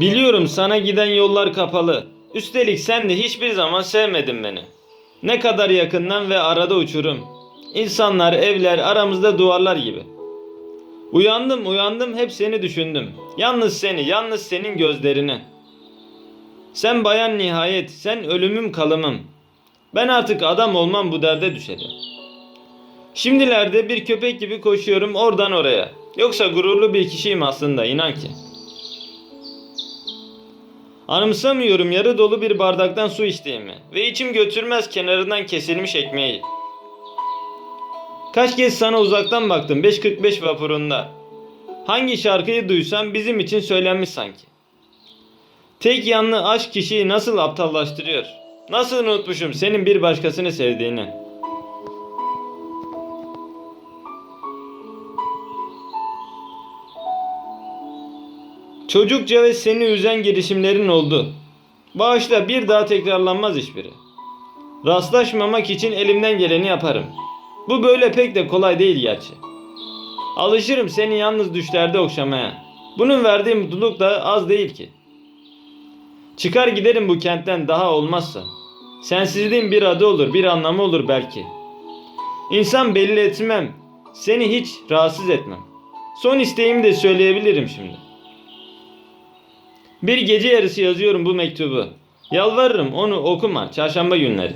Biliyorum sana giden yollar kapalı. Üstelik sen de hiçbir zaman sevmedin beni. Ne kadar yakından ve arada uçurum. İnsanlar, evler aramızda duvarlar gibi. Uyandım uyandım hep seni düşündüm. Yalnız seni, yalnız senin gözlerini. Sen bayan nihayet, sen ölümüm kalımım. Ben artık adam olmam bu derde düşerim. Şimdilerde bir köpek gibi koşuyorum oradan oraya. Yoksa gururlu bir kişiyim aslında inan ki. Anımsamıyorum yarı dolu bir bardaktan su içtiğimi ve içim götürmez kenarından kesilmiş ekmeği. Kaç kez sana uzaktan baktım 5.45 vapurunda. Hangi şarkıyı duysam bizim için söylenmiş sanki. Tek yanlı aşk kişiyi nasıl aptallaştırıyor? Nasıl unutmuşum senin bir başkasını sevdiğini? Çocukça ve seni üzen girişimlerin oldu. Bağışla bir daha tekrarlanmaz hiçbiri. Rastlaşmamak için elimden geleni yaparım. Bu böyle pek de kolay değil gerçi. Alışırım seni yalnız düşlerde okşamaya. Bunun verdiği mutluluk da az değil ki. Çıkar giderim bu kentten daha olmazsa. Sensizliğin bir adı olur, bir anlamı olur belki. İnsan belli etmem. Seni hiç rahatsız etmem. Son isteğimi de söyleyebilirim şimdi. Bir gece yarısı yazıyorum bu mektubu. Yalvarırım onu okuma çarşamba günleri.